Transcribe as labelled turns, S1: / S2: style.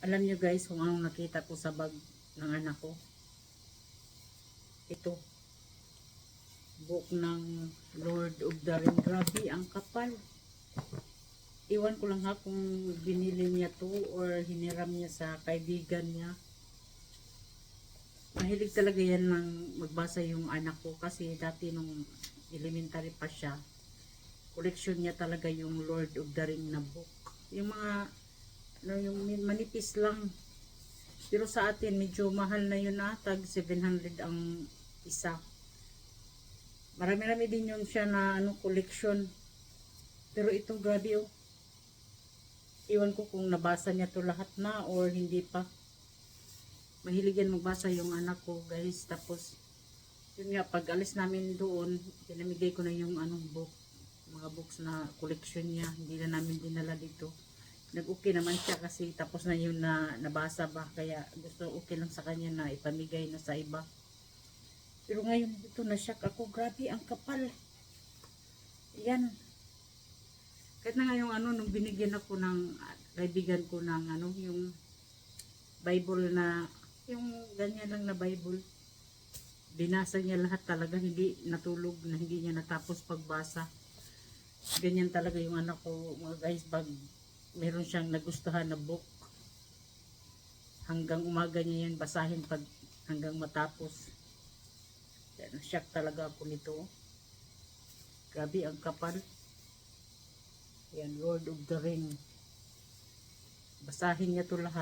S1: Alam nyo guys kung anong nakita ko sa bag ng anak ko. Ito. Book ng Lord of the Ring. Grabe, ang kapal. Iwan ko lang ha kung binili niya to or hiniram niya sa kaibigan niya. Mahilig talaga yan ng magbasa yung anak ko kasi dati nung elementary pa siya, collection niya talaga yung Lord of the Ring na book. Yung mga, ano, yung manipis lang. Pero sa atin, medyo mahal na yun na, tag 700 ang isa. Marami-rami din yun siya na ano, collection. Pero ito, grabe oh. Iwan ko kung nabasa niya to lahat na or hindi pa. Mahilig yan magbasa yung anak ko, guys. Tapos, yun nga, pag alis namin doon, pinamigay ko na yung anong book. Mga books na collection niya. Hindi na namin dinala dito. Nag-okay naman siya kasi tapos na yun na nabasa ba. Kaya gusto okay lang sa kanya na ipamigay na sa iba. Pero ngayon dito na shock ako. Grabe, ang kapal. Yan. Kahit na nga yung ano, nung binigyan ako ng ah, kaibigan ko ng ano, yung Bible na, yung ganyan lang na Bible. Binasa niya lahat talaga, hindi natulog, na hindi niya natapos pagbasa. Ganyan talaga yung anak ko, mga guys, pag meron siyang nagustuhan na book, hanggang umaga niya yan basahin pag hanggang matapos. Kaya na-shock talaga ako nito. Grabe, ang kapal. Yan, Lord of the Ring. Basahin niya to lahat.